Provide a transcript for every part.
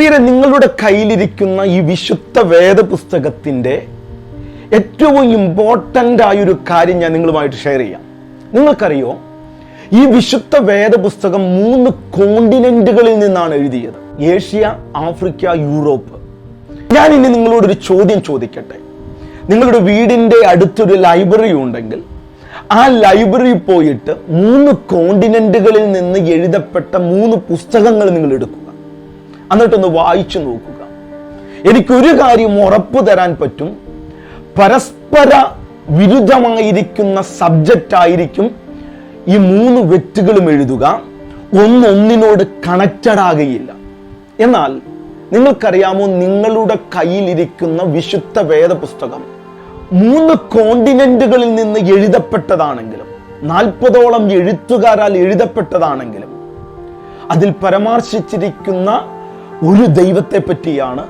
പ്രിയരെ നിങ്ങളുടെ കയ്യിലിരിക്കുന്ന ഈ വിശുദ്ധ വേദപുസ്തകത്തിന്റെ ഏറ്റവും ഇമ്പോർട്ടന്റ് ആയൊരു കാര്യം ഞാൻ നിങ്ങളുമായിട്ട് ഷെയർ ചെയ്യാം. നിങ്ങൾക്കറിയോ? ഈ വിശുദ്ധ വേദപുസ്തകം മൂന്ന് കോണ്ടിനെന്റുകളിൽ നിന്നാണ് എഴുതിയത്. Asia Africa Europe. ഞാൻ ഇനി നിങ്ങളോടൊരു ചോദ്യം ചോദിക്കട്ടെ. നിങ്ങളുടെ വീടിന്റെ അടുത്തൊരു ലൈബ്രറി ഉണ്ടെങ്കിൽ ആ ലൈബ്രറി പോയിട്ട് മൂന്ന് കോണ്ടിനെന്റുകളിൽ നിന്ന് എഴുതപ്പെട്ട മൂന്ന് പുസ്തകങ്ങൾ നിങ്ങൾ എടുക്കുക എന്നിട്ടൊന്ന് വായിച്ചു നോക്കുക. എനിക്കൊരു കാര്യം ഉറപ്പ് തരാൻ പറ്റും. പരസ്പര വിരുദ്ധമായിരിക്കുന്ന സബ്ജക്റ്റ് ആയിരിക്കും ഈ മൂന്ന് വ്യക്തികളും എഴുതുക. ഒന്നൊന്നിനോട് കണക്റ്റഡ് ആകുകയില്ല. എന്നാൽ നിങ്ങൾക്കറിയാമോ നിങ്ങളുടെ കയ്യിലിരിക്കുന്ന വിശുദ്ധ വേദപുസ്തകം മൂന്ന് കോണ്ടിനെന്റുകളിൽ നിന്ന് എഴുതപ്പെട്ടതാണെങ്കിലും നാൽപ്പതോളം എഴുത്തുകാരാൽ എഴുതപ്പെട്ടതാണെങ്കിലും അതിൽ പരാമർശിച്ചിരിക്കുന്ന ഒരു ദൈവത്തെ പറ്റിയാണ്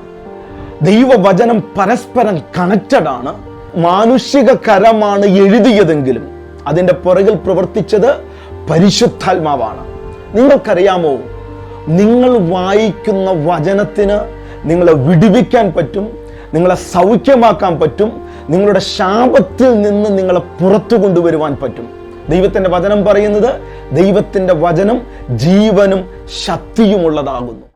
ദൈവവചനം പരസ്പരം കണക്റ്റഡ് ആണ്. മാനുഷിക കരമാണ് എഴുതിയതെങ്കിലും അതിന്റെ പുറകിൽ പ്രവർത്തിച്ചത് പരിശുദ്ധാത്മാവാണ്. നിങ്ങൾക്കറിയാമോ? നിങ്ങൾ വായിക്കുന്ന വചനത്തിന് നിങ്ങളെ വിടുവിക്കാൻ പറ്റും നിങ്ങളെ സൗഖ്യമാക്കാൻ പറ്റും നിങ്ങളുടെ ശാപത്തിൽ നിന്ന് നിങ്ങളെ പുറത്തു കൊണ്ടുവരുവാൻ പറ്റും. ദൈവത്തിന്റെ വചനം പറയുന്നത് ദൈവത്തിന്റെ വചനം ജീവനും ശക്തിയുമുള്ളതാകുന്നു.